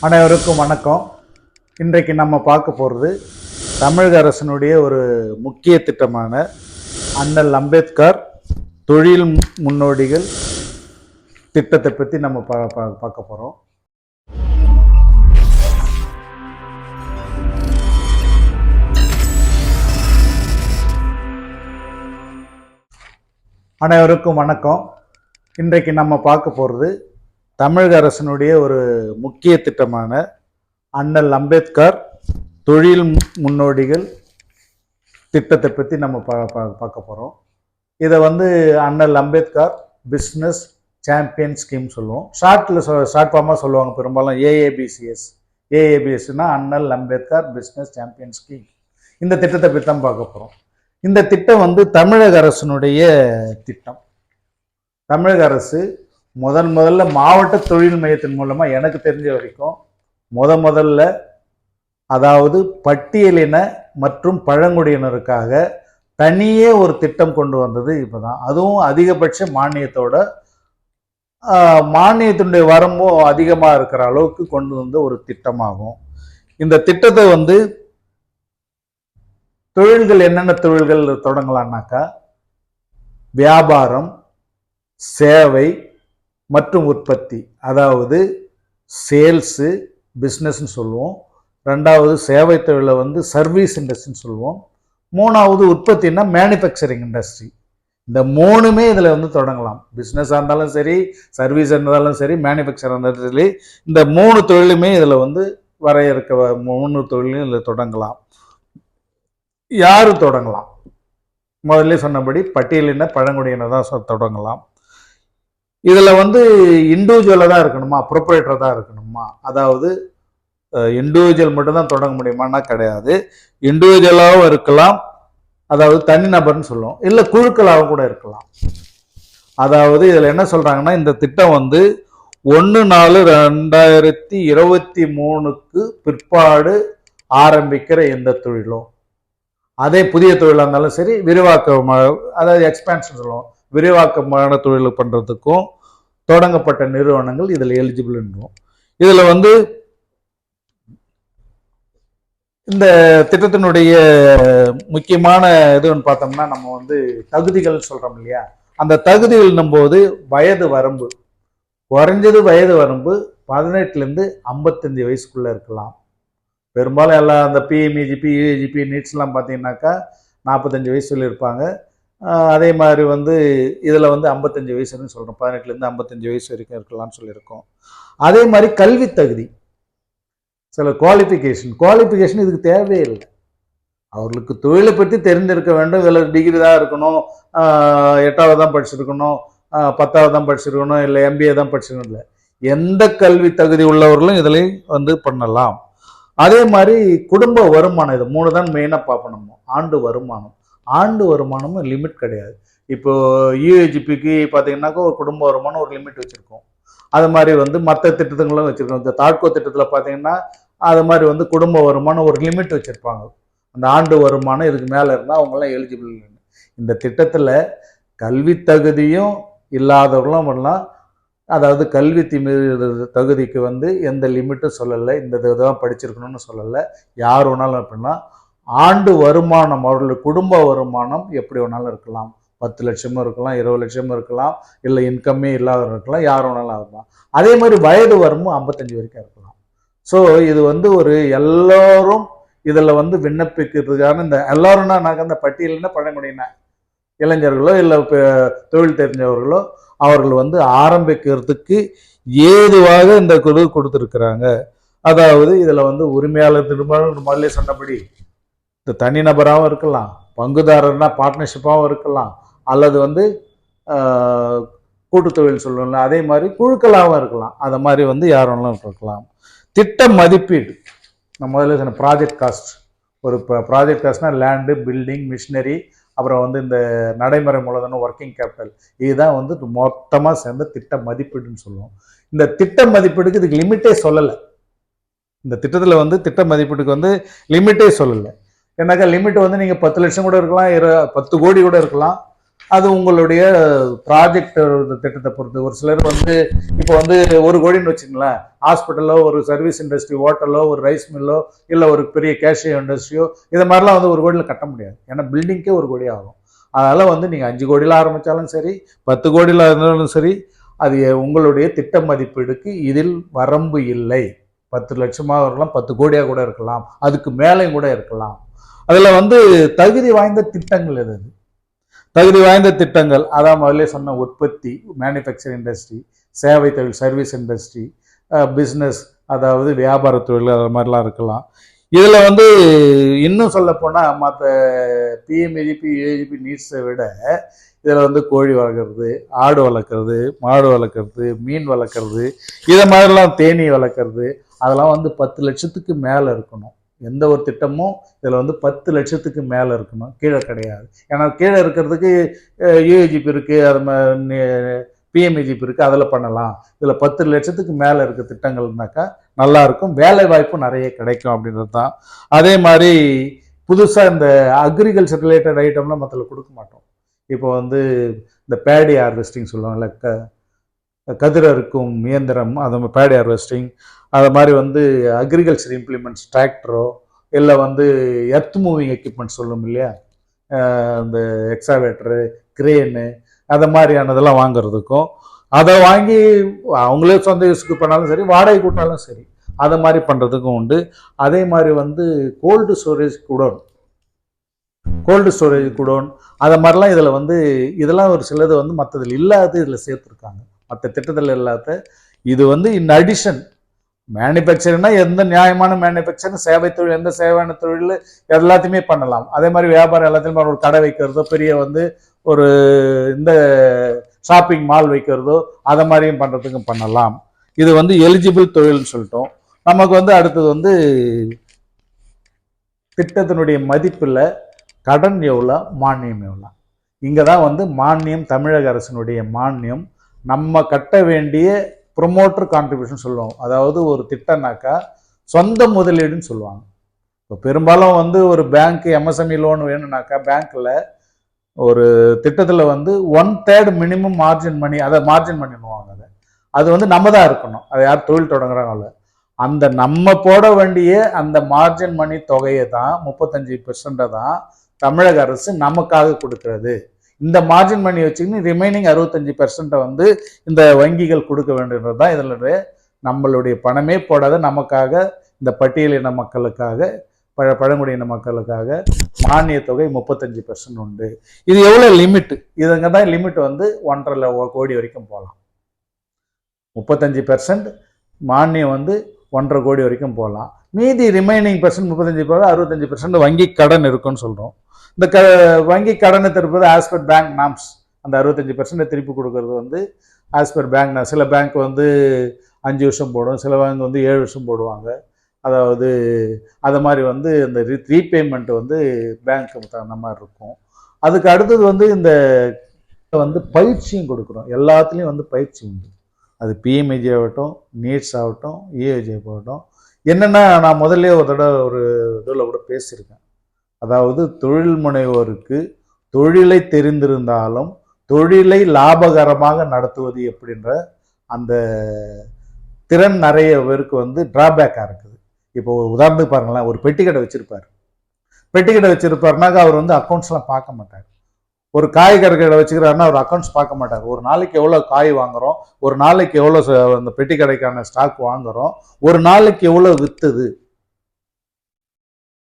அனைவருக்கும் வணக்கம். இன்றைக்கு நம்ம பார்க்க போகிறது தமிழக அரசினுடைய ஒரு முக்கிய திட்டமான அண்ணல் அம்பேத்கர் தொழில் முன்னோடிகள் திட்டத்தை பற்றி நம்ம பா- பார்க்க போகிறோம் அனைவருக்கும் வணக்கம். இன்றைக்கு நம்ம பார்க்க போகிறது தமிழக அரசினுடைய ஒரு முக்கிய திட்டமான அண்ணல் அம்பேத்கர் தொழில் முன்னோடிகள் திட்டத்தை பற்றி நம்ம பா பா- பார்க்க போகிறோம் இதை வந்து அண்ணல் அம்பேத்கர் பிஸ்னஸ் சாம்பியன் ஸ்கீம் சொல்லுவோம். ஷார்ட்டில் சொ ஷார்ட் ஃபார்மாக சொல்லுவாங்க பெரும்பாலும் ஏஏபிசிஎஸ் ஏஏபிஎஸ்னா அண்ணல் அம்பேத்கர் பிஸ்னஸ் சாம்பியன் ஸ்கீம் இந்த திட்டத்தை பற்றி தான் பார்க்க போகிறோம் இந்த திட்டம் வந்து தமிழக அரசினுடைய திட்டம். தமிழக அரசு முதன் முதல்ல மாவட்ட தொழில் மையத்தின் மூலமாக எனக்கு தெரிஞ்ச வரைக்கும் முத முதல்ல அதாவது பட்டியலின மற்றும் பழங்குடியினருக்காக தனியே ஒரு திட்டம் கொண்டு வந்தது இப்போ தான் அதுவும் அதிகபட்ச மானியத்தோட மானியத்தினுடைய வரம்பும் அதிகமாக இருக்கிற அளவுக்கு கொண்டு வந்த ஒரு திட்டமாகும். இந்த திட்டத்தை வந்து தொழில்கள் என்னென்ன தொழில்கள் தொடங்கலான்னாக்கா வியாபாரம் சேவை மற்றும் உற்பத்தி அதாவது சேல்ஸு பிஸ்னஸ்ன்னு சொல்லுவோம். ரெண்டாவது சேவை தொழிலை வந்து சர்வீஸ் இண்டஸ்ட்ரின்னு சொல்லுவோம். மூணாவது உற்பத்தின்னா மேனுஃபேக்சரிங் இண்டஸ்ட்ரி இந்த மூணுமே இதில் வந்து தொடங்கலாம். பிஸ்னஸாக இருந்தாலும் சரி சர்வீஸ் இருந்தாலும் சரி மேனுஃபேக்சர் இருந்தாலும் சரி இந்த மூணு தொழிலுமே இதில் வந்து வரையறுக்க மூணு தொழிலும் இதில் தொடங்கலாம். யார் தொடங்கலாம்? முதல்ல சொன்னபடி பட்டியலின பழங்குடியினர் தான் தொடங்கலாம். இதில் வந்து இண்டிவிஜுவலாக தான் இருக்கணுமா? ப்ரொப்ரேட்டராக தான் இருக்கணுமா? அதாவது இண்டிவிஜுவல் மட்டும்தான் தொடங்க முடியுமான்னா கிடையாது. இண்டிவிஜுவலாகவும் இருக்கலாம். அதாவது தனிநபர்னு சொல்லுவோம். இல்லை குழுக்களாகவும் கூட இருக்கலாம். அதாவது இதில் என்ன சொல்கிறாங்கன்னா இந்த திட்டம் வந்து ஒன்று நாலு ரெண்டாயிரத்தி இருபத்தி மூணுக்கு பிற்பாடு ஆரம்பிக்கிற எந்த தொழிலும். அதே புதிய தொழிலாக இருந்தாலும் சரி விரிவாக்க அதாவது எக்ஸ்பேன்ஷன் சொல்லுவோம். விரிவாக்கமான தொழில் பண்ணுறதுக்கும் தொடங்கப்பட்ட நிறுவனங்கள் இதில் எலிஜிபிள்ன்றோம் இதில் வந்து இந்த திட்டத்தினுடைய முக்கியமான இதுன்னு பார்த்தோம்னா நம்ம வந்து தகுதிகள் சொல்கிறோம் இல்லையா? அந்த தகுதிகள்னும் போது வயது வரம்பு. குறைஞ்சது வயது வரம்பு பதினெட்டுலேருந்து ஐம்பத்தஞ்சு வயசுக்குள்ளே இருக்கலாம். பெரும்பாலும் எல்லா அந்த பிஎம்இஜிபி யூஏஜிபி நீட்ஸ்லாம் பார்த்தீங்கன்னாக்கா நாற்பத்தஞ்சு வயசுல இருப்பாங்க. அதே மாதிரி வந்து இதில் வந்து ஐம்பத்தஞ்சு வயசுன்னு சொல்கிறோம் பதினெட்டுலேருந்து ஐம்பத்தஞ்சு வயசு வரைக்கும் இருக்கலாம்னு சொல்லியிருக்கோம். அதே மாதிரி கல்வி தகுதி. சில குவாலிஃபிகேஷன் குவாலிஃபிகேஷன் இதுக்கு தேவையே இல்லை. அவர்களுக்கு தொழிலை பற்றி தெரிஞ்சிருக்க வேண்டும். இதில் டிகிரி தான் இருக்கணும். எட்டாவது தான் படிச்சிருக்கணும். பத்தாவது தான் படிச்சிருக்கணும். இல்லை எம்பிஏ தான் படிச்சிருக்கணும் இல்லை. எந்த கல்வி தகுதி உள்ளவர்களும் இதில் வந்து பண்ணலாம். அதே மாதிரி குடும்ப வருமானம். இது மூணு தான் மெயினாக பார்ப்போம் நம்ம. ஆண்டு வருமானம். ஆண்டு வருமானமும் லிமிட் கிடையாது. இப்போ யூஏஜிபிக்கு பார்த்தீங்கன்னாக்கா ஒரு குடும்ப வருமானம் ஒரு லிமிட் வச்சுருக்கோம். அது மாதிரி வந்து மற்ற திட்டத்துங்களும் வச்சுருக்கோம். இந்த தாட்கோ திட்டத்தில் பார்த்தீங்கன்னா அது மாதிரி வந்து குடும்ப வருமானம் ஒரு லிமிட் வச்சுருப்பாங்க. அந்த ஆண்டு வருமானம் இதுக்கு மேலே இருந்தால் அவங்களாம் எலிஜிபிள் இந்த திட்டத்தில் கல்வி தகுதியும் இல்லாதவர்களும் பண்ணலாம் அதாவது கல்வி திமி தகுதிக்கு வந்து எந்த லிமிட்டும் சொல்லலை. இந்த இதுதான் படிச்சிருக்கணும்னு சொல்லலை. யார் வேணாலும் அப்படின்னா ஆண்டு வருமானம் அவர்களுடைய குடும்ப வருமானம் எப்படி வேணாலும் இருக்கலாம். பத்து லட்சமும் இருக்கலாம் இருபது லட்சமும் இருக்கலாம் இல்லை இன்கம்மே இல்லாதவர் இருக்கலாம் யார் வேணாலும் இருக்கலாம். அதே மாதிரி வயது வரமும் ஐம்பத்தஞ்சு வரைக்கும் இருக்கலாம். ஸோ இது வந்து ஒரு எல்லோரும் இதில் வந்து விண்ணப்பிக்கிறதுக்கான இந்த எல்லோரும்னா நாங்கள் அந்த பட்டியலில் பழங்குடியின இளைஞர்களோ இல்லை தொழில் தெரிஞ்சவர்களோ அவர்கள் வந்து ஆரம்பிக்கிறதுக்கு ஏதுவாக இந்த குழு கொடுத்துருக்குறாங்க. அதாவது இதில் வந்து உரிமையாளர் திரும்ப முதல்ல சொன்னபடி இந்த தனிநபராகவும் இருக்கலாம் பங்குதாரர்னா பார்ட்னர்ஷிப்பாகவும் இருக்கலாம் அல்லது வந்து கூட்டுத்தொழில் தொழில் சொல்லணும்ல அதே மாதிரி குழுக்களாகவும் இருக்கலாம். அதை மாதிரி வந்து யார் வேணாலும் இருக்கலாம். திட்ட மதிப்பீடு. நம்ம முதல்ல சொன்ன ப்ராஜெக்ட் காஸ்ட் ஒரு ப்ராஜெக்ட் காஸ்ட்னா லேண்டு பில்டிங் மிஷினரி அப்புறம் வந்து இந்த நடைமுறை மூலதனம் ஒர்க்கிங் கேபிட்டல் இதுதான் வந்து மொத்தமாக சேர்ந்த திட்ட மதிப்பீடுன்னு சொல்லுவோம். இந்த திட்ட மதிப்பீடுக்கு இதுக்கு லிமிட்டே சொல்லலை. இந்த திட்டத்தில் வந்து திட்ட மதிப்பீட்டுக்கு வந்து லிமிட்டே சொல்லலை. ஏன்னாக்கா லிமிட் வந்து நீங்கள் பத்து லட்சம் கூட இருக்கலாம் இரு பத்து கோடி கூட இருக்கலாம். அது உங்களுடைய ப்ராஜெக்ட் திட்டத்தை பொறுத்து. ஒரு சிலர் வந்து இப்போ வந்து ஒரு கோடின்னு வச்சுங்களேன் ஹாஸ்பிட்டலோ ஒரு சர்வீஸ் இண்டஸ்ட்ரி ஹோட்டலோ ஒரு ரைஸ் மில்லோ இல்லை ஒரு பெரிய கேஷியோ இண்டஸ்ட்ரியோ இது மாதிரிலாம் வந்து ஒரு கோடியில் கட்ட முடியாது. ஏன்னா பில்டிங்க்கே ஒரு கோடி ஆகும். அதனால் வந்து நீங்கள் அஞ்சு கோடியில் ஆரம்பித்தாலும் சரி பத்து கோடியில் இருந்தாலும் சரி அது உங்களுடைய திட்ட மதிப்பீடுக்கு இதில் வரம்பு இல்லை. பத்து லட்சமாக இருக்கலாம் பத்து கோடியாக கூட இருக்கலாம். அதுக்கு மேலேயும் கூட இருக்கலாம். அதில் வந்து தகுதி வாய்ந்த திட்டங்கள் எது? தகுதி வாய்ந்த திட்டங்கள். அதான் முதல்ல சொன்ன உற்பத்தி மேனுஃபேக்சர் இண்டஸ்ட்ரி சேவை தொழில் சர்வீஸ் இண்டஸ்ட்ரி பிஸ்னஸ் அதாவது வியாபார தொழில் அது மாதிரிலாம் இருக்கலாம். இதில் வந்து இன்னும் சொல்லப்போனால் மற்ற பிஎம்ஏஜிபி யூஏஜிபி நீட்ஸை விட இதில் வந்து கோழி வளர்க்குறது ஆடு வளர்க்குறது மாடு வளர்க்குறது மீன் வளர்க்குறது இதை மாதிரிலாம் தேனீ வளர்க்குறது அதெல்லாம் வந்து பத்து லட்சத்துக்கு மேலே இருக்கணும். எந்த ஒரு திட்டமும் இதில் வந்து பத்து லட்சத்துக்கு மேலே இருக்கணும். கீழே கிடையாது. ஏன்னா கீழே இருக்கிறதுக்கு யூஏஜிபி இருக்குது அது பிஎம்ஏஜிபி இருக்குது அதில் பண்ணலாம். இதில் பத்து லட்சத்துக்கு மேலே இருக்க திட்டங்கள்னாக்கா நல்லாயிருக்கும் வேலை வாய்ப்பும் நிறைய கிடைக்கும் அப்படின்றது தான். அதே மாதிரி புதுசாக இந்த அக்ரிகல்ச்சர் ரிலேட்டட் ஐட்டம்லாம் மற்ற கொடுக்க மாட்டோம். இப்போ வந்து இந்த பேடி ஹார்வெஸ்டிங் சொல்லுவாங்கல்ல க கதிர் அறுக்கும் இயந்திரம் அது பேடி ஹார்வெஸ்டிங் அது மாதிரி வந்து அக்ரிகல்ச்சர் இம்ப்ளிமெண்ட்ஸ் டிராக்டரோ இல்லை வந்து எர்த் மூவிங் எக்யூப்மெண்ட் சொல்லும் இல்லையா? இந்த எக்ஸாவேட்டரு கிரேனு அதை மாதிரியானதெல்லாம் வாங்குறதுக்கும் அதை வாங்கி அவங்களே சொந்த யூஸுக்கு பண்ணாலும் சரி வாடகை கூட்டினாலும் சரி அதை மாதிரி பண்ணுறதுக்கும் உண்டு. அதே மாதிரி வந்து cold storage godown cold storage godown அதை மாதிரிலாம் இதில் வந்து இதெல்லாம் ஒரு சிலது வந்து மற்றதில் இல்லாத இதில் சேர்த்துருக்காங்க. மற்ற திட்டத்தில் இல்லாத இது வந்து இன் அடிஷன் மேனுஃபேக்சரிங்னா எந்த நியாயமான மேனுஃபேக்சரிங் சேவை தொழில் எந்த சேவையான தொழில் எல்லாத்தையுமே பண்ணலாம். அதே மாதிரி வியாபாரம் எல்லாத்தையும் ஒரு கடை வைக்கிறதோ பெரிய வந்து ஒரு இந்த ஷாப்பிங் மால் வைக்கிறதோ அதை மாதிரியும் பண்ணுறதுக்கும் பண்ணலாம். இது வந்து எலிஜிபிள் தொழில்னு சொல்லிட்டோம். நமக்கு வந்து அடுத்தது வந்து திட்டத்தினுடைய மதிப்பில் கடன் எவ்வளோ மானியம் எவ்வளோ இங்கே தான் வந்து மானியம் தமிழக அரசினுடைய மானியம். நம்ம கட்ட வேண்டிய ப்ரொமோட்டர் கான்ட்ரிபியூஷன் சொல்லுவோம் அதாவது ஒரு திட்டம்னாக்கா சொந்த முதலீடுன்னு சொல்லுவாங்க. இப்போ பெரும்பாலும் வந்து ஒரு பேங்க் எம்எஸ்எம்இ லோன் வேணும்னாக்கா பேங்க்கில் ஒரு திட்டத்தில் வந்து one third minimum margin money அதை மார்ஜின் பண்ணிடுவாங்க அதை. அது வந்து நம்ம தான் இருக்கணும். அதை யார் தொழில் தொடங்குறாங்களோ அந்த நம்ம போட வேண்டிய அந்த மார்ஜின் மணி தொகையை தான் முப்பத்தஞ்சு பெர்சென்ட்டை தான் தமிழக அரசு நமக்காக கொடுக்கறது. இந்த மார்ஜின் மணி வச்சுக்கின்னு ரிமைனிங் அறுபத்தஞ்சு பெர்சென்ட்டை வந்து இந்த வங்கிகள் கொடுக்க வேண்டியது தான் இதில் நம்மளுடைய பணமே போடாத நமக்காக இந்த பட்டியலின மக்களுக்காக பழ பழங்குடியின மக்களுக்காக மானிய தொகை முப்பத்தஞ்சு பெர்சன்ட் உண்டு. இது எவ்வளோ லிமிட்டு இதுங்க தான் லிமிட் வந்து ஒன்றரை கோடி வரைக்கும் போகலாம் முப்பத்தஞ்சு பெர்சன்ட் மானியம் வந்து ஒன்றரை கோடி வரைக்கும் போகலாம் மீதி ரிமைனிங் பெர்சன்ட் முப்பத்தஞ்சு பெர்சன்ட் அறுபத்தஞ்சு பெர்சன்ட் வங்கி கடன் இருக்குன்னு சொல்கிறோம் இந்த க வங்கி கடனை திருப்பது ஆஸ் பர் பேங்க் நாம்ஸ் அந்த அறுபத்தஞ்சி பர்சன்ட் திருப்பி கொடுக்கறது வந்து ஆஸ் பர் பேங்க் சில பேங்க் வந்து அஞ்சு வருஷம் போடும் சில பேங்க் வந்து ஏழு வருஷம் போடுவாங்க. அதாவது அதை மாதிரி வந்து இந்த ரீபேமெண்ட் வந்து பேங்க்கு தகுந்த மாதிரி இருக்கும். அதுக்கு அடுத்தது வந்து இந்த வந்து பயிற்சியும் கொடுக்குறோம் எல்லாத்துலேயும் வந்து பயிற்சி உண்டு. அது பிஎம்ஏஜி ஆகட்டும் நீட்ஸ் ஆகட்டும் ஏஏஜி ஆகட்டும். என்னென்னா நான் முதல்ல ஒரு தடவை ஒரு இதில் கூட பேசியிருக்கேன். அதாவது தொழில் முனைவோருக்கு தொழிலை தெரிந்திருந்தாலும் தொழிலை லாபகரமாக நடத்துவது எப்படின்ற அந்த திறன் நிறைய பேருக்கு வந்து டிராபேக்காக இருக்குது. இப்போ உதாரணத்துக்கு பாருங்களேன் ஒரு பெட்டி கடை பெட்டிக்கடை பெட்டி கடை அவர் வந்து அக்கௌண்ட்ஸ்லாம் பார்க்க மாட்டார். ஒரு காய் கடை வச்சுக்கிறாருன்னா அவர் அக்கௌண்ட்ஸ் பார்க்க மாட்டார். ஒரு நாளைக்கு எவ்வளோ காய் வாங்குறோம் ஒரு நாளைக்கு எவ்வளோ அந்த பெட்டி கடைக்கான ஸ்டாக் வாங்குறோம் ஒரு நாளைக்கு எவ்வளோ விற்றுது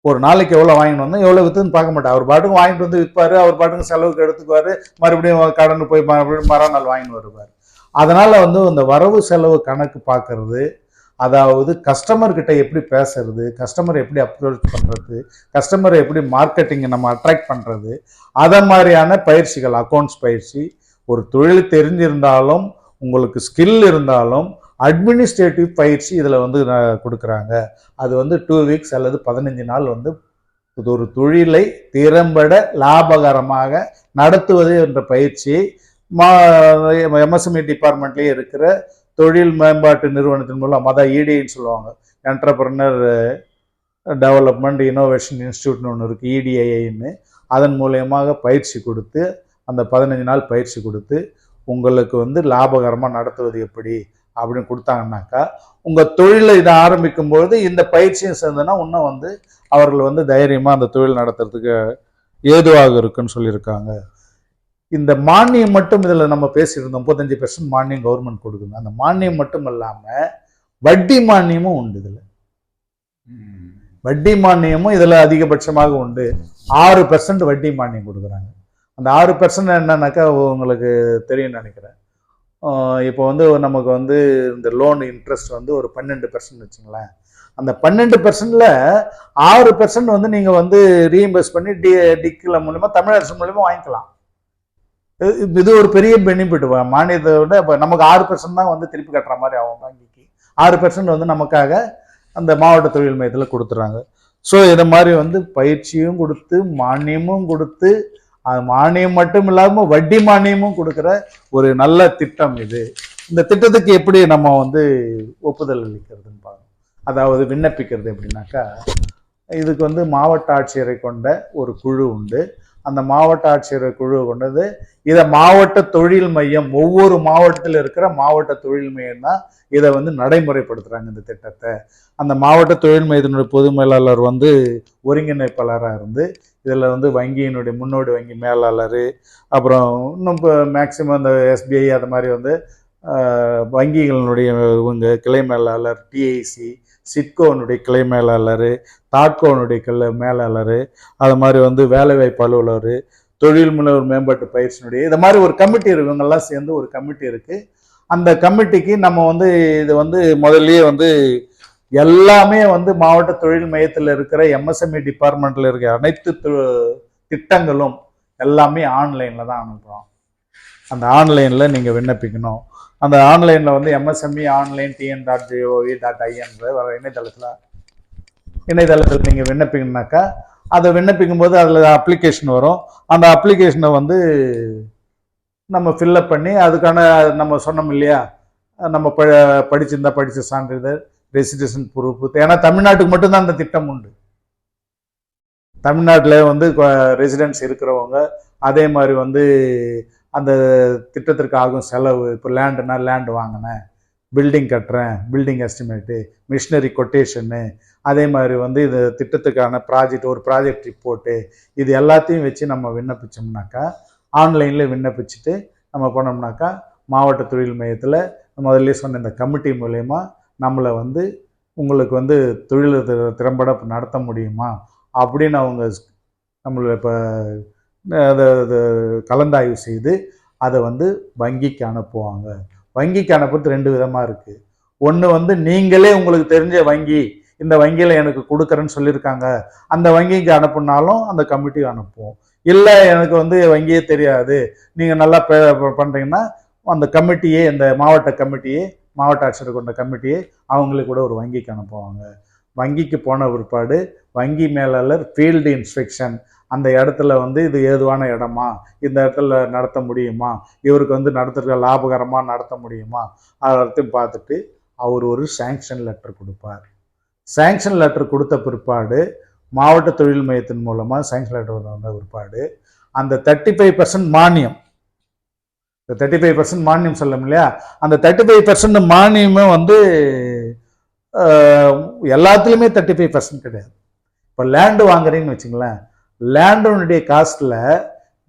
ஒரு நாளைக்கு எவ்வளோ வாங்கிட்டு வந்தோம் எவ்வளோ வித்துன்னு பார்க்க மாட்டார். அவர் பாட்டுக்கு வாங்கிட்டு வந்து விற்பாரு அவர் பாட்டுக்கு செலவுக்கு எடுத்துக்குவாரு மறுபடியும் கடன் போய் மறுபடியும் மறுநாள் வாங்கிட்டு வருவார். அதனால் வந்து இந்த வரவு செலவு கணக்கு பார்க்கறது அதாவது கஸ்டமர்கிட்ட எப்படி பேசுறது கஸ்டமர் எப்படி அப்ரோச் பண்ணுறது கஸ்டமரை எப்படி மார்க்கெட்டிங்கை நம்ம அட்ராக்ட் பண்ணுறது அதை மாதிரியான பயிற்சிகள் அக்கௌண்ட்ஸ் பயிற்சி ஒரு தொழில் தெரிஞ்சிருந்தாலும் உங்களுக்கு ஸ்கில் இருந்தாலும் அட்மினிஸ்ட்ரேட்டிவ் பயிற்சி இதில் வந்து கொடுக்குறாங்க. அது வந்து டூ வீக்ஸ் அல்லது பதினஞ்சு நாள் வந்து இது ஒரு தொழிலை திறம்பட லாபகரமாக நடத்துவது என்ற பயிற்சியை மா எம்எஸ்எம்இ டிபார்ட்மெண்ட்லேயே இருக்கிற தொழில் மேம்பாட்டு நிறுவனத்தின் மூலம் அதான் இடின்னு சொல்லுவாங்க. என்டர்பிரனர் டெவலப்மெண்ட் இனோவேஷன் இன்ஸ்டியூட்னு ஒன்று இருக்குது இடிஐன்னு அதன் மூலயமாக பயிற்சி கொடுத்து அந்த பதினஞ்சு நாள் பயிற்சி கொடுத்து உங்களுக்கு வந்து லாபகரமாக நடத்துவது எப்படி? அப்படின்னு கொடுத்தாங்கன்னாக்கா உங்கள் தொழிலை இதை ஆரம்பிக்கும் பொழுது இந்த பயிற்சியும் சேர்ந்ததுன்னா இன்னும் வந்து அவர்கள் வந்து தைரியமாக அந்த தொழில் நடத்துறதுக்கு ஏதுவாக இருக்குன்னு சொல்லியிருக்காங்க. இந்த மானியம் மட்டும் இதில் நம்ம பேசியிருந்தோம். முப்பத்தஞ்சு பெர்சன்ட் மானியம் கவர்மெண்ட் கொடுக்குது. அந்த மானியம் மட்டும் இல்லாமல் வட்டி மானியமும் உண்டு இதில். வட்டி மானியமும் இதில் அதிகபட்சமாக உண்டு. ஆறு பெர்சன்ட் வட்டி மானியம் கொடுக்குறாங்க. அந்த ஆறு பெர்சன்ட் என்னன்னாக்கா உங்களுக்கு தெரியும்னு நினைக்கிறேன். இப்போ வந்து நமக்கு வந்து இந்த லோன் இன்ட்ரெஸ்ட் வந்து ஒரு பன்னெண்டு பர்சன்ட் வச்சுங்களேன். அந்த பன்னெண்டு பர்சன்டில் ஆறு பர்சன்ட் வந்து நீங்கள் வந்து ரீஇம்பர்ஸ் பண்ணி டி டிக்கில் மூலிமா தமிழ் அரசு வாங்கிக்கலாம். இது- ஒரு பெரிய பெனிஃபிட் மானியத்தை விட இப்போ நமக்கு ஆறு பர்சன்ட் தான் வந்து திருப்பி கட்டுற மாதிரி ஆகும் வங்கிக்கு. ஆறு பர்சன்ட் வந்து நமக்காக அந்த மாவட்ட தொழில் மையத்தில் கொடுத்துட்றாங்க ஸோ இதை மாதிரி வந்து பயிற்சியும் கொடுத்து மானியமும் கொடுத்து மானியம் மட்டும் இல்லாமல் வட்டி மானியமும் கொடுக்குற ஒரு நல்ல திட்டம் இது. இந்த திட்டத்துக்கு எப்படி நம்ம வந்து ஒப்புதல் அளிக்கிறதுன்னு பார்க்கணும் அதாவது விண்ணப்பிக்கிறது எப்படின்னாக்கா இதுக்கு வந்து மாவட்ட ஆட்சியரை கொண்ட ஒரு குழு உண்டு. அந்த மாவட்ட ஆட்சியர் குழு கொண்டது. இதை மாவட்ட தொழில் மையம் ஒவ்வொரு மாவட்டத்தில் இருக்கிற மாவட்ட தொழில் மையம் தான் இதை வந்து நடைமுறைப்படுத்துகிறாங்க இந்த திட்டத்தை. அந்த மாவட்ட தொழில் மையத்தினுடைய பொது மேலாளர் வந்து ஒருங்கிணைப்பாளராக இருந்து இதில் வந்து வங்கியினுடைய முன்னோடி வங்கி மேலாளர் அப்புறம் இன்னும் இப்போ மேக்சிமம் இந்த எஸ்பிஐ அது மாதிரி வந்து வங்கிகளினுடைய இவங்க கிளை மேலாளர் டிஐசி சிட்கோனுடைய கிளை மேலாளர் தாட்கோனுடைய கிளை மேலாளர் அது மாதிரி வந்து வேலைவாய்ப்பு அலுவலர் தொழில் முனைவர் மேம்பாட்டு பயிற்சியினுடைய இது மாதிரி ஒரு கமிட்டி இருக்கு. இவங்கெல்லாம் சேர்ந்து ஒரு கமிட்டி இருக்குது அந்த கமிட்டிக்கு நம்ம வந்து இது வந்து முதல்லயே வந்து எல்லாமே வந்து மாவட்ட தொழில் மையத்தில் இருக்கிற எம்எஸ்எம்இ டிபார்ட்மெண்ட்டில் இருக்கிற அனைத்து திட்டங்களும் எல்லாமே ஆன்லைனில் தான் அனுப்புகிறோம் அந்த ஆன்லைனில் நீங்கள் விண்ணப்பிக்கணும். அந்த ஆன்லைனில் வந்து MSME online TN dot GOV dot ஐஎன்ற வர இணையதளத்தில் இணையதளத்தில் நீங்கள் விண்ணப்பிக்கணுனாக்கா அதை விண்ணப்பிக்கும் போது அதில் அப்ளிகேஷன் வரும். அந்த அப்ளிகேஷனை வந்து நம்ம ஃபில்லப் பண்ணி அதுக்கான நம்ம சொன்னோம் இல்லையா நம்ம ப படிச்சிருந்தா படித்த சான்றிதழ் ரெசிடேஷன் ப்ரூஃப் ஏன்னா தமிழ்நாட்டுக்கு மட்டும்தான் அந்த திட்டம் உண்டு. தமிழ்நாட்டில் வந்து ரெசிடென்ஸ் இருக்கிறவங்க அதே மாதிரி வந்து அந்த திட்டத்திற்கு ஆகும் செலவு இப்போ லேண்டுனா லேண்டு வாங்கினேன் பில்டிங் கட்டுறேன் பில்டிங் எஸ்டிமேட்டு மிஷினரி கொட்டேஷன்னு அதே மாதிரி வந்து இது திட்டத்துக்கான ப்ராஜெக்ட் ஒரு ப்ராஜெக்ட் ரிப்போர்ட்டு இது எல்லாத்தையும் வச்சு நம்ம விண்ணப்பிச்சோம்னாக்கா ஆன்லைனில் விண்ணப்பிச்சுட்டு நம்ம போனோம்னாக்கா மாவட்ட தொழில் மையத்தில் முதல்ல சொன்ன இந்த கமிட்டி மூலயமா நம்மளை வந்து உங்களுக்கு வந்து தொழில் திறம்பட நடத்த முடியுமா? அப்படின்னு அவங்க நம்மளை இப்போ அதை கலந்தாய்வு செய்து அதை வந்து வங்கிக்கு அனுப்புவாங்க. வங்கிக்கு அனுப்புறது ரெண்டு விதமாக இருக்குது ஒன்று வந்து நீங்களே உங்களுக்கு தெரிஞ்ச வங்கி இந்த வங்கியில் எனக்கு கொடுக்குறேன்னு சொல்லியிருக்காங்க. அந்த வங்கிக்கு அனுப்புனாலும் அந்த கமிட்டிக்கு அனுப்புவோம் இல்லை எனக்கு வந்து வங்கியே தெரியாது. நீங்கள் நல்லா பண்ணுறீங்கன்னா அந்த கமிட்டியே இந்த மாவட்ட கமிட்டியே மாவட்ட ஆட்சியர் கொண்ட கமிட்டியே அவங்களுக்கு கூட ஒரு வங்கிக்கு அனுப்புவாங்க. வங்கிக்கு போன பிற்பாடு வங்கி மேலாளர் ஃபீல்டு இன்ஸ்பெக்ஷன் அந்த இடத்துல வந்து இது ஏதுவான இடமா? இந்த இடத்துல நடத்த முடியுமா? இவருக்கு வந்து நடத்துகிற லாபகரமாக நடத்த முடியுமா? அதத்தையும் பார்த்துட்டு அவர் ஒரு சேங்ஷன் லெட்டர் கொடுப்பார். சேங்ஷன் லெட்டர் கொடுத்த பிற்பாடு மாவட்ட தொழில் மையத்தின் மூலமாக சேங்ஷன் லெட்டர் வந்த பிற்பாடு அந்த தேர்ட்டி ஃபைவ் பர்சன்ட் மானியம். இந்த தேர்ட்டி ஃபைவ் பர்சன்ட் மானியம் சொல்லும் இல்லையா? அந்த தேர்ட்டி ஃபைவ் பர்சன்ட் மானியமே வந்து எல்லாத்துலேயுமே தேர்ட்டி ஃபைவ் பர்சன்ட் கிடையாது. இப்போ லேண்டு வாங்குறீங்கன்னு வச்சுங்களேன் லேண்டோனுடைய காஸ்ட்டில்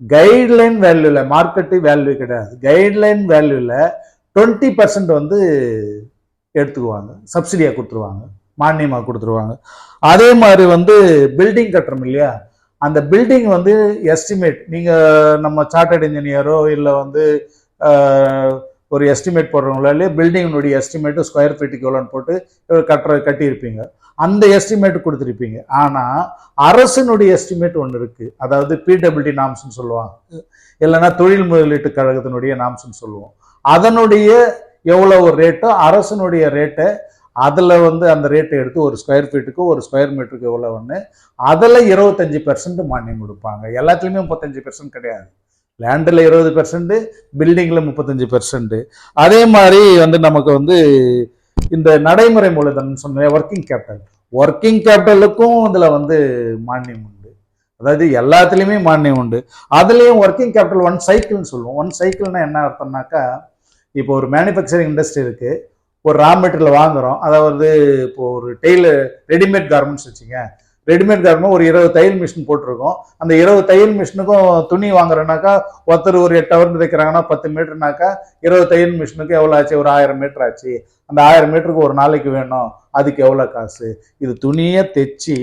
கைட்லைன் வேல்யூவில் மார்க்கெட்டு வேல்யூ கிடையாது. கைட்லைன் வேல்யூவில் டுவெண்ட்டி பர்சன்ட் வந்து எடுத்துக்குவாங்க. சப்சிடியாக கொடுத்துருவாங்க. மானியமாக கொடுத்துருவாங்க. அதே மாதிரி வந்து பில்டிங் கட்டுறோம் இல்லையா? அந்த பில்டிங் வந்து எஸ்டிமேட் நீங்கள் நம்ம சார்ட்டர்ட் இன்ஜினியரோ இல்லை வந்து ஒரு எஸ்டிமேட் போடுறவங்களாலே பில்டிங்கினுடைய எஸ்டிமேட்டு ஸ்கொயர் ஃபீட்டுக்கு எவ்வளோன்னு போட்டு கட்டுற கட்டியிருப்பீங்க. அந்த எஸ்டிமேட் கொடுத்துருப்பீங்க. ஆனால் அரசினுடைய எஸ்டிமேட் ஒன்று இருக்குது அதாவது பிடபிள்யூடி நாம்ஸ்னு சொல்லுவாங்க. இல்லைன்னா தொழில் முதலீட்டு கழகத்தினுடைய நாம்ஸ்னு சொல்லுவோம். அதனுடைய எவ்வளோ ஒரு ரேட்டோ அரசனுடைய ரேட்டை அதில் வந்து அந்த ரேட்டை எடுத்து ஒரு ஸ்கொயர் ஃபீட்டுக்கு ஒரு ஸ்கொயர் மீட்டருக்கு எவ்வளோ ஒன்று அதில் இருபத்தஞ்சி பெர்சன்ட் மானியம் கொடுப்பாங்க. எல்லாத்துலேயுமே முப்பத்தஞ்சு பெர்சன்ட் கிடையாது. லேண்டில் இருபது பெர்சன்ட்டு பில்டிங்கில் முப்பத்தஞ்சு பெர்சன்ட்டு அதே மாதிரி வந்து நமக்கு வந்து இந்த நடைமுறை மூலதனம் சொன்ன ஒர்க்கிங் கேபிட்டல் ஒர்க்கிங் கேபிட்டலுக்கும் இதில் வந்து மானியம் உண்டு. அதாவது எல்லாத்துலேயுமே மானியம் உண்டு. அதுலேயும் ஒர்க்கிங் கேபிட்டல் ஒன் சைக்கிள்னு சொல்லுவோம். ஒன் சைக்கிள்னா என்ன அர்த்தம்னாக்கா இப்போ ஒரு மேனுஃபேக்சரிங் இண்டஸ்ட்ரி இருக்குது ஒரு ரா மெட்டீரியல் வாங்குகிறோம் அதாவது இப்போ ஒரு டெய்லர் ரெடிமேட் கார்மெண்ட்ஸ் வச்சுங்க ரெடிமேட் கார்மெண்ட் ஒரு இருபது தையல் மிஷின் போட்டிருக்கோம். அந்த இருபது தையல் மிஷினுக்கும் துணி வாங்குறனாக்கா ஒருத்தர் ஒரு எட்டு ஹவர் தைக்கிறாங்கன்னா பத்து மீட்டர்னாக்கா இருபது தையல் மிஷினுக்கு எவ்வளோ ஆச்சு? ஒரு ஆயிரம் மீட்டர் ஆச்சு. அந்த ஆயிரம் மீட்டருக்கு ஒரு நாளைக்கு வேணும். அதுக்கு எவ்வளோ காசு? இது துணியை தைச்சி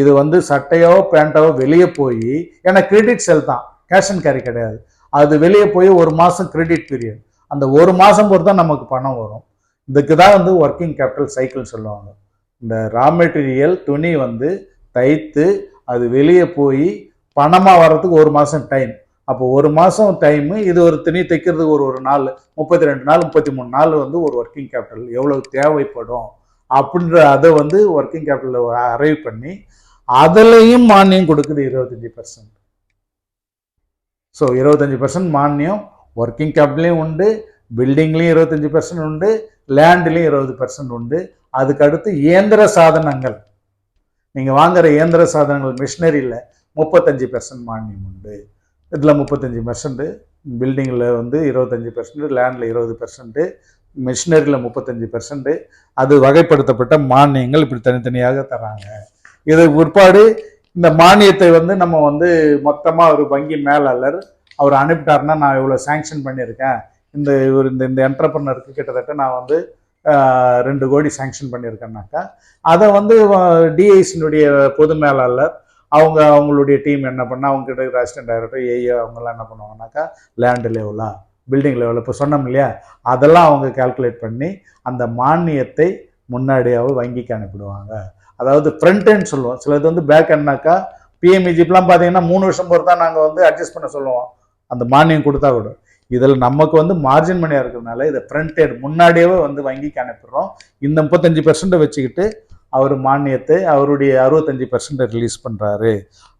இது வந்து சட்டையோ பேண்ட்டோ வெளியே போய் ஏன்னா கிரெடிட் செல் தான். கேஷ் அண்ட் கேரி கிடையாது. அது வெளியே போய் ஒரு மாதம் கிரெடிட் பீரியட் அந்த ஒரு மாதம் பொறுத்து தான் நமக்கு பணம் வரும். இதுக்கு தான் வந்து ஒர்க்கிங் கேபிட்டல் சைக்கிள் சொல்லுவாங்க. இந்த ரா மெட்டீரியல் துணி வந்து தைத்து அது வெளியே போய் பணமாக வர்றதுக்கு ஒரு மாதம் டைம் அப்போ ஒரு மாதம் டைமு இது ஒரு துணி தைக்கிறதுக்கு ஒரு ஒரு நாள் முப்பத்தி ரெண்டு நாள் முப்பத்தி மூணு நாள் வந்து ஒரு ஒர்க்கிங் கேபிட்டல் எவ்வளவு தேவைப்படும் அப்படின்ற அதை வந்து ஒர்க்கிங் கேபிட்டலில் அரைவ் பண்ணி அதுலேயும் மானியம் கொடுக்குது இருபத்தஞ்சி பர்சன்ட் ஸோ இருபத்தஞ்சி பர்சன்ட் மானியம் ஒர்க்கிங் கேபிட்டலையும் உண்டு பில்டிங்லேயும் இருபத்தஞ்சி பர்சன்ட் உண்டு லேண்ட்லேயும் இருபது பர்சன்ட் உண்டு. அதுக்கடுத்து இயந்திர சாதனங்கள். நீங்கள் வாங்குற இயந்திர சாதனங்கள் மிஷினரியில் முப்பத்தஞ்சு பெர்சன்ட் மானியம் உண்டு. இதில் முப்பத்தஞ்சு பெர்சன்ட்டு பில்டிங்கில் வந்து இருபத்தஞ்சி பெர்சன்ட்டு லேண்டில் இருபது பர்சன்ட்டு மிஷினரியில் முப்பத்தஞ்சு பெர்சன்ட்டு அது வகைப்படுத்தப்பட்ட மானியங்கள் இப்படி தனித்தனியாக தராங்க. இது பிற்பாடு இந்த மானியத்தை வந்து நம்ம வந்து மொத்தமாக ஒரு வங்கி மேலாளர் அவர் அனுப்பிட்டாருன்னா நான் இவ்வளோ சேங்ஷன் பண்ணியிருக்கேன். இந்த இவர் இந்த இந்த என்டர்பிரனருக்கு கிட்டத்தட்ட நான் வந்து ரெண்டு கோடி சேங்ஷன் பண்ணியிருக்கேன்னாக்கா அதை வந்து டிஐசினுடைய பொது மேலாளர் அவங்க அவங்களுடைய டீம் என்ன பண்ணா அவங்க கிட்ட இருக்கிற அசிஸ்டன்ட் டைரக்டர் ஏஏ அவங்கெல்லாம் என்ன பண்ணுவாங்கனாக்கா லேண்ட் லெவலா பில்டிங் லெவலில் இப்போ சொன்னோம் இல்லையா அதெல்லாம் அவங்க கால்குலேட் பண்ணி அந்த மானியத்தை முன்னாடியாவது வங்கிக்கு அனுப்பிடுவாங்க. அதாவது ஃப்ரண்ட் end சொல்லுவோம். சிலது வந்து பேக் எண்ட்னாக்கா பிஎம்இஜிப்லாம் பார்த்தீங்கன்னா மூணு வருஷம் பொறுத்து தான் நாங்கள் வந்து அட்ஜஸ்ட் பண்ண சொல்லுவோம். அந்த மானியம் கொடுத்தா கூட. இதில் நமக்கு வந்து மார்ஜின் மணியாக இருக்கிறதுனால இதை ஃப்ரண்ட் முன்னாடியே வந்து வங்கிக்கு அனுப்பிடுறோம். இந்த முப்பத்தஞ்சு பெர்சன்ட்டை வச்சுக்கிட்டு அவர் மானியத்தை அவருடைய அறுபத்தஞ்சு பெர்சன்ட்டை ரிலீஸ் பண்ணுறாரு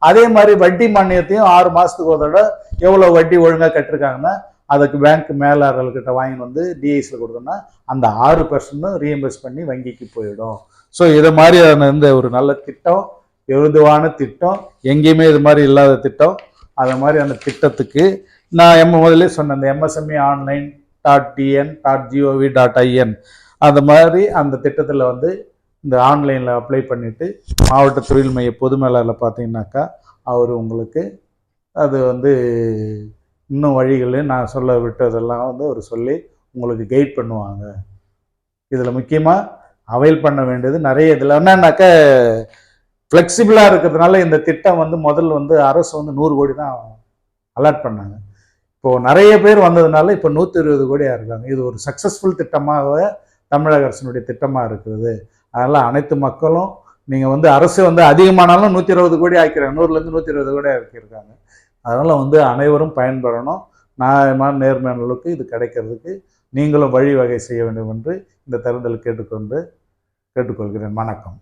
அதே மாதிரி வட்டி மானியத்தையும் ஆறு மாதத்துக்கு ஒரு தடவை எவ்வளோ வட்டி ஒழுங்காக கட்டிருக்காங்கன்னா அதுக்கு பேங்க் மேலாளர்கிட்ட வாங்கிட்டு வந்து டிஐஸில் கொடுத்தோம்னா அந்த ஆறு பெர்சன்ட்டும் ரீஎம்பர்ஸ் பண்ணி வங்கிக்கு போயிடும். ஸோ இதை மாதிரியான இந்த ஒரு நல்ல திட்டம் எழுதுவான திட்டம் எங்கேயுமே இது மாதிரி இல்லாத திட்டம் அதை மாதிரி அந்த திட்டத்துக்கு நான் எம் முதலே சொன்னேன் அந்த MSME online dot TN dot GOV dot IN அந்த மாதிரி அந்த திட்டத்தில் வந்து இந்த ஆன்லைனில் அப்ளை பண்ணிவிட்டு மாவட்ட தொழில் மைய பொது மேலாளரில் பார்த்தீங்கன்னாக்கா அவர் உங்களுக்கு அது வந்து இன்னும் வழிகளில் நான் சொல்ல விட்டதெல்லாம் வந்து அவர் சொல்லி உங்களுக்கு கைட் பண்ணுவாங்க. இதில் முக்கியமாக அவைல் பண்ண வேண்டியது நிறைய இதில். என்னன்னாக்க ஃப்ளெக்சிபிளாக இருக்கிறதுனால இந்த திட்டம் வந்து முதல்ல வந்து அரசு வந்து நூறு கோடி தான் அலாட் பண்ணாங்க. இப்போது நிறைய பேர் வந்ததுனால இப்போ நூற்றி இருபது கோடியாக இருக்காங்க. இது ஒரு சக்ஸஸ்ஃபுல் திட்டமாக தமிழக அரசினுடைய திட்டமாக இருக்கிறது. அதனால் அனைத்து மக்களும் நீங்கள் வந்து அரசு வந்து அதிகமானாலும் நூற்றி இருபது கோடி ஆக்கிறாங்க நூறுலேருந்து நூற்றி இருபது கோடி ஆக்கியிருக்காங்க. அதனால் வந்து அனைவரும் பயன்பெறணும். நியாயமான நேர்மையான இது கிடைக்கிறதுக்கு நீங்களும் வழிவகை செய்ய வேண்டும் என்று இந்த தருதல் கேட்டுக்கொண்டு கேட்டுக்கொள்கிறேன். வணக்கம்.